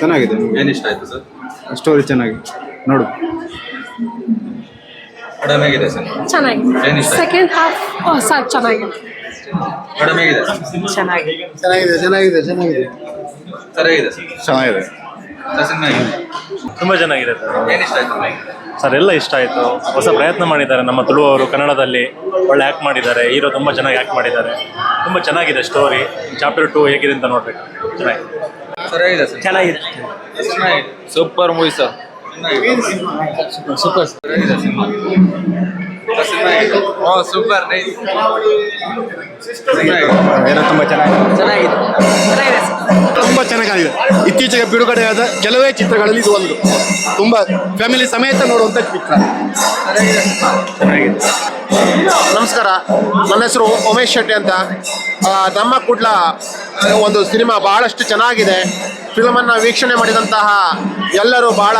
ಚೆನ್ನಾಗಿದೆ. ಏನು ಇಷ್ಟ ಆಯ್ತು ಸರ್? ಸ್ಟೋರಿ ಚೆನ್ನಾಗಿ. ನೋಡು. ಮೇಡಮ್ ಹೇಗಿದೆ ಸರ್? ಚೆನ್ನಾಗಿದೆ. ಏನಿಷ್ಟ? ಸೆಕೆಂಡ್ ಹಾಫ್ ಸರ್ ಚೆನ್ನಾಗಿದೆ. ಮೇಡಮ್ ಹೇಗಿದೆ ಚೆನ್ನಾಗಿದೆ. ಚೆನ್ನಾಗಿದೆ ಚೆನ್ನಾಗಿದೆ ಚೆನ್ನಾಗಿದೆ. ಸರ್ ಹೇಗಿದೆ ಸರ್? ಚೆನ್ನಾಗಿದೆ. ಸರ್ ಸಿನಿಮಾ ಹೇಗಿದೆ ತುಂಬ ಚೆನ್ನಾಗಿದೆ ಸರ್. ಏನ್ ಇಷ್ಟ ಆಯ್ತು ಸರ್ ಎಲ್ಲ ಇಷ್ಟ ಆಯಿತು. ಹೊಸ ಪ್ರಯತ್ನ ಮಾಡಿದ್ದಾರೆ. ನಮ್ಮ ತುಳು ಅವರು ಕನ್ನಡದಲ್ಲಿ ಒಳ್ಳೆ ಆ್ಯಕ್ಟ್ ಮಾಡಿದ್ದಾರೆ. ಹೀರೋ ತುಂಬ ಚೆನ್ನಾಗಿ ಆ್ಯಕ್ಟ್ ಮಾಡಿದ್ದಾರೆ. ತುಂಬ ಚೆನ್ನಾಗಿದೆ ಸ್ಟೋರಿ ಚಾಪ್ಟರ್ ಟು ಹೇಗಿದೆ ಅಂತ ನೋಡಬೇಕು. ಚೆನ್ನಾಗಿದೆ. ಸರ್. ಚೆನ್ನಾಗಿದೆ. Super movie sir. Super. Super. Nice. ಏನೋ ತುಂಬ ಚೆನ್ನಾಗಿದೆ. ತುಂಬ ಚೆನ್ನಾಗಿದೆ. ಇತ್ತೀಚೆಗೆ ಬಿಡುಗಡೆಯಾದ ಕೆಲವೇ ಚಿತ್ರಗಳಲ್ಲಿ ಇದು ಒಂದು. ತುಂಬಾ ಫ್ಯಾಮಿಲಿ ಸಮೇತ ನೋಡುವಂಥ ಚಿತ್ರ. ಚೆನ್ನಾಗಿದೆ. ನಮಸ್ಕಾರ. ನನ್ನ ಹೆಸರು ಉಮೇಶ್ ಶೆಟ್ಟಿ ಅಂತ. ನಮ್ಮ ಕುಡ್ಲ ಒಂದು ಸಿನಿಮಾ ಬಹಳಷ್ಟು ಚೆನ್ನಾಗಿದೆ. ಫಿಲಮನ್ನು ವೀಕ್ಷಣೆ ಮಾಡಿದಂತಹ ಎಲ್ಲರೂ ಬಹಳ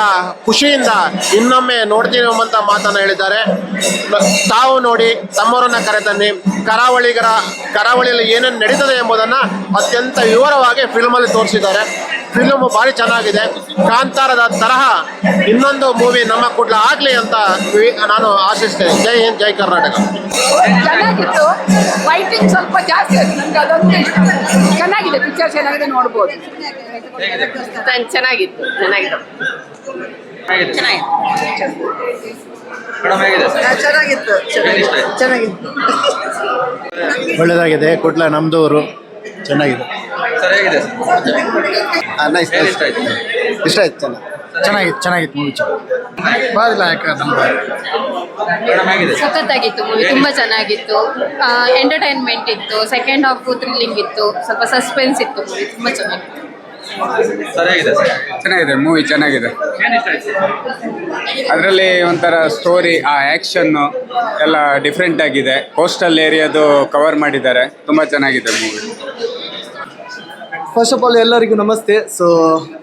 ಖುಷಿಯಿಂದ ಇನ್ನೊಮ್ಮೆ ನೋಡ್ತೀನಿ ಎಂಬಂತ ಮಾತನ್ನು ಹೇಳಿದ್ದಾರೆ. ತಾವು ನೋಡಿ ತಮ್ಮವರನ್ನ ಕರೆತನ್ನಿ. ಕರಾವಳಿಗರ, ಕರಾವಳಿಯಲ್ಲಿ ಏನೇನು ನಡೀತದೆ ಎಂಬುದನ್ನು ಅತ್ಯಂತ ವಿವರವಾಗಿ ಫಿಲ್ಮಲ್ಲಿ ತೋರಿಸಿದ್ದಾರೆ. ಫಿಲ್ಮ್ ಭಾರಿ ಚೆನ್ನಾಗಿದೆ. ಕಾಂತಾರದ ತರಹ ಇನ್ನೊಂದು ಮೂವಿ ನಮ್ಮ ಕೂಡಲ ಆಗ್ಲಿ ಅಂತ ನಾನು ಆಶಿಸ್ತೇನೆ. ಜೈ ಹಿಂದ್ ಜೈ ಕರ್ನಾಟಕ. ಚೆನ್ನಾಗಿತ್ತು. ಫೈಟಿಂಗ್ ಸ್ವಲ್ಪ ಜಾಸ್ತಿ ಆಯ್ತು ನನಗೆ ಅದೊಂದು ಇಷ್ಟ. ಚೆನ್ನಾಗಿದೆ. ಪಿಕ್ಚರ್ ಚೆನ್ನಾಗಿದೆ ನೋಡ್ಬೋದು. ಚೆನ್ನಾಗಿತ್ತು. ಚೆನ್ನಾಗಿತ್ತು. ಚೆನ್ನಾಗಿತ್ತು. ಚೆನ್ನಾಗಿತ್ತು. ಒಳ್ಳೆಯದಾಗಿದೆ ಕುಡ್ಲ ನಮ್ದೂರು ಚೆನ್ನಾಗಿದೆ. ಸರ್. ಹೇಗಿದೆ ಸರ್ ನೈಸ್ ಇಷ್ಟ ಆಯ್ತು. ಇಷ್ಟ ಆಯ್ತು ಚೆನ್ನಾಗಿ. ಚೆನ್ನಾಗಿತ್ತು ಚೆನ್ನಾಗಿತ್ತು ಮೂವಿ ಮೇಡಮ್ ಹೇಗಿದೆ ಸರ್ ಸಖತ್ತಾಗಿತ್ತು ಮೂವಿ ತುಂಬ ಚೆನ್ನಾಗಿತ್ತು. ಎಂಟರ್ಟೈನ್ಮೆಂಟ್ ಇತ್ತು ಸೆಕೆಂಡ್ ಹಾಫ್ ಥ್ರಿಲ್ಲಿಂಗ್ ಇತ್ತು ಸ್ವಲ್ಪ ಸಸ್ಪೆನ್ಸ್ ಇತ್ತು ಮೂವಿ ತುಂಬ ಚೆನ್ನಾಗಿತ್ತು. ಸರ್ ಹೇಗಿದೆ ಸರ್. ಚೆನ್ನಾಗಿದೆ ಮೂವಿ ಚೆನ್ನಾಗಿದೆ. ಏನ್ ಇಷ್ಟ ಆಯ್ತು ಅದರಲ್ಲಿ ಒಂಥರ ಸ್ಟೋರಿ ಆ ಆ್ಯಕ್ಷನ್ನು ಎಲ್ಲ ಡಿಫ್ರೆಂಟ್ ಆಗಿದೆ. ಕೋಸ್ಟಲ್ ಏರಿಯಾದು ಕವರ್ ಮಾಡಿದ್ದಾರೆ. ತುಂಬ ಚೆನ್ನಾಗಿದೆ ಮೂವಿ ಫಸ್ಟ್ ಆಫ್ ಆಲ್ ಎಲ್ಲರಿಗೂ ನಮಸ್ತೆ. ಸೊ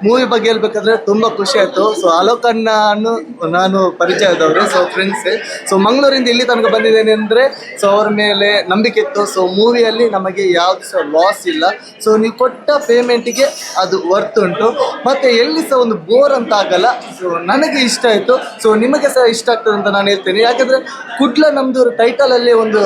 ಮೂವಿ ಬಗ್ಗೆ ಹೇಳ್ಬೇಕಾದ್ರೆ ತುಂಬ ಖುಷಿ ಆಯಿತು. ಸೊ ಅಲೋಕಣ್ಣನು ನಾನು ಪರಿಚಯ ಆದವರು ಸೊ ಫ್ರೆಂಡ್ಸ್ ಸೊ ಮಂಗಳೂರಿಂದ ಇಲ್ಲಿ ತನಕ ಬಂದಿದ್ದೇನೆ ಅಂದರೆ ಸೊ ಅವ್ರ ಮೇಲೆ ನಂಬಿಕೆ ಇತ್ತು. ಸೊ ಮೂವಿಯಲ್ಲಿ ನಮಗೆ ಯಾವುದು ಸಹ ಲಾಸ್ ಇಲ್ಲ. ಸೊ ನೀವು ಕೊಟ್ಟ ಪೇಮೆಂಟಿಗೆ ಅದು ವರ್ತ್ ಉಂಟು. ಮತ್ತು ಎಲ್ಲಿ ಸಹ ಒಂದು ಬೋರ್ ಅಂತ ಆಗಲ್ಲ. ಸೊ ನನಗೆ ಇಷ್ಟ ಆಯಿತು. ಸೊ ನಿಮಗೆ ಸಹ ಇಷ್ಟ ಆಗ್ತದೆ ಅಂತ ನಾನು ಹೇಳ್ತೇನೆ. ಯಾಕಂದರೆ, ಕುಡ್ಲ ನಮ್ಮದು ಟೈಟಲಲ್ಲಿ ಒಂದು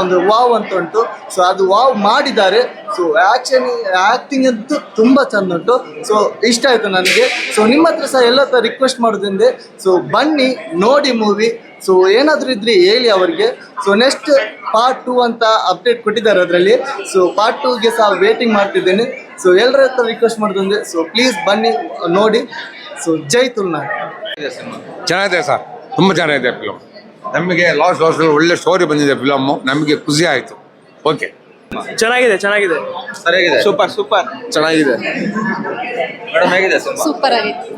ಒಂದು ವಾವ್ ಅಂತ ಉಂಟು. ಸೊ ಅದು ವಾವ್ ಮಾಡಿದ್ದಾರೆ. ಸೊ ಆಕ್ಷನ್ ಆ್ಯಕ್ಟಿಂಗ್ ಅಂತೂ ತುಂಬ ಚೆಂದ ಉಂಟು. ಸೊ ಇಷ್ಟ ಆಯಿತು ನನಗೆ. ಸೊ ನಿಮ್ಮ ಹತ್ರ ಸಹ ಎಲ್ಲ ಥರ ರಿಕ್ವೆಸ್ಟ್ ಮಾಡೋದಿಂದೆ. ಸೊ ಬನ್ನಿ, ನೋಡಿ ಮೂವಿ ಸೊ ಏನಾದರೂ ಇದ್ರೆ ಹೇಳಿ ಅವರಿಗೆ. ಸೊ ನೆಕ್ಸ್ಟ್ ಪಾರ್ಟ್ ಟೂ ಅಂತ ಅಪ್ಡೇಟ್ ಕೊಟ್ಟಿದ್ದಾರೆ ಅದರಲ್ಲಿ. ಸೊ ಪಾರ್ಟ್ ಟೂಗೆ ಸಹ ವೇಟಿಂಗ್ ಮಾಡ್ತಿದ್ದೇನೆ. ಸೊ ಎಲ್ಲರ ಹತ್ರ ರಿಕ್ವೆಸ್ಟ್ ಮಾಡೋದಂದ್ರೆ ಸೊ ಪ್ಲೀಸ್ ಬನ್ನಿ, ನೋಡಿ. ಸೊ ಜೈ ತುಲ್ನಾಡ್ ಚೆನ್ನಾಗಿದೆ ಸರ್. ತುಂಬ ಚೆನ್ನಾಗಿದೆ ಫಿಲಮ್ ನಮಗೆ ಲಾಸ್ಟ್ ಲಾಸ್ಟ್ ಒಳ್ಳೆ ಸ್ಟೋರಿ ಬಂದಿದೆ ಫಿಲಮ್ಮು ನಮಗೆ ಖುಷಿ ಆಯಿತು. ಓಕೆ ಚೆನ್ನಾಗಿದೆ ಚೆನ್ನಾಗಿದೆ. ಸರಿಯಾಗಿದೆ. Super super. ಚೆನ್ನಾಗಿದೆ. ಮೇಡಮ್ ಹೇಗಿದೆ ಸಿನಿಮಾ? ಸೂಪರ್ ಆಗಿತ್ತು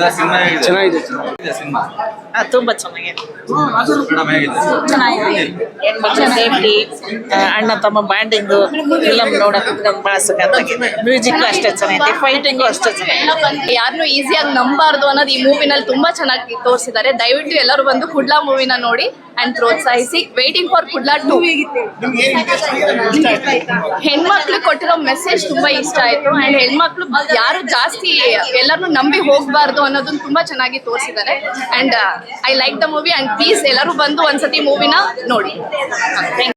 ಸರ್ ಸಿನಿಮಾ ಹೇಗಿದೆ? ಚೆನ್ನಾಗಿದೆ. ಹೇಗಿದೆ ಸಿನಿಮಾ? ತುಂಬ ಚೆನ್ನಾಗಿದೆ. ಮೇಡಮ್ ಹೇಗಿದೆ? ಚೆನ್ನಾಗಿದೆ. ಹೆಣ್ಮಕ್ಳ ಸೇಫ್ಟಿ ಅಣ್ಣ ತಮ್ಮ ಬ್ಯಾಂಡಿಂಗ್ ಫಿಲಮ್ ನಮ್ಗೆ ಭಾಳ ಸುಖಾಗಿದೆ ಮ್ಯೂಸಿಕ್ ಅಷ್ಟೇ ಚೆನ್ನಾಗಿದೆ ಫೈಟಿಂಗು ಅಷ್ಟೇ ಚೆನ್ನಾಗಿದೆ. ಯಾರನ್ನು ಈಸಿಯಾಗಿ ನಂಬಾರ್ದು ಅನ್ನೋದು ಈ ಮೂವಿನಲ್ಲಿ ತುಂಬಾ ಚೆನ್ನಾಗಿ ತೋರಿಸಿದ್ದಾರೆ. ದಯವಿಟ್ಟು ಎಲ್ಲರೂ ಬಂದು ಕುಡ್ಲಾ ಮೂವಿನ ನೋಡಿ. ಅಂಡ್ ಪ್ರೋತ್ಸಾಹಿಸಿ ವೇಟಿಂಗ್ ಫಾರ್ ಕುಡ್ಲಾ ಟೂ ಹೆಣ್ಮಕ್ಳು ಕೊಟ್ಟಿರೋ ಮೆಸೇಜ್ ತುಂಬಾ ಇಷ್ಟ ಆಯ್ತು. ಅಂಡ್ ಹೆಣ್ಮಕ್ಳು ಯಾರು ಜಾಸ್ತಿ ಎಲ್ಲರೂ ನಂಬಿ ಹೋಗ್ಬಾರ್ದು ಅನ್ನೋದನ್ನ ತುಂಬಾ ಚೆನ್ನಾಗಿ ತೋರಿಸಿದ್ದಾರೆ. And I like the movie and please ಎಲ್ಲರೂ ಬಂದು ಒಂದ್ಸತಿ ಮೂವಿನ ನೋಡಿ.